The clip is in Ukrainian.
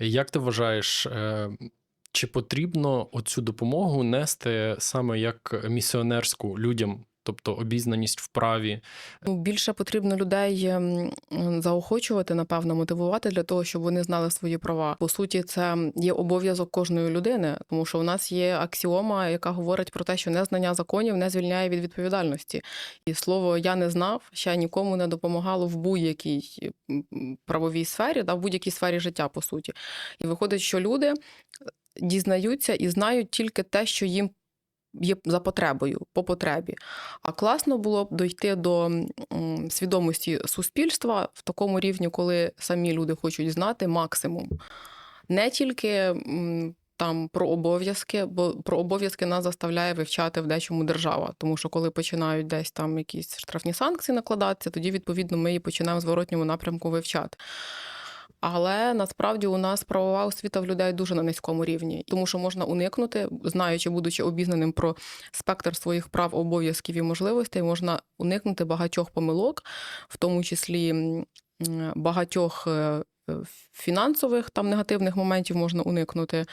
Як ти вважаєш, е, чи потрібно оцю допомогу нести саме як місіонерську людям, тобто обізнаність в праві? Ну, Більше потрібно людей ем, заохочувати, напевно, мотивувати для того, щоб вони знали свої права. По суті, це є обов'язок кожної людини, тому що у нас є аксіома, яка говорить про те, що незнання законів не звільняє від відповідальності. І слово я не знав ще нікому не допомагало в будь-якій правовій сфері, да, в будь-якій сфері життя, по суті. І виходить, що люди дізнаються і знають тільки те, що їм є за потребою, по потребі. А класно було б дойти до свідомості суспільства в такому рівні, коли самі люди хочуть знати максимум. Не тільки там про обов'язки, бо про обов'язки нас заставляє вивчати в дечому держава. Тому що коли починають десь там якісь штрафні санкції накладатися, тоді відповідно ми її починаємо в зворотньому напрямку вивчати. Але насправді у нас правова освіта в людей дуже на низькому рівні, тому що можна уникнути, знаючи, будучи обізнаним про спектр своїх прав, обов'язків і можливостей, можна уникнути багатьох помилок, в тому числі багатьох е, фінансових там негативних моментів можна уникнути.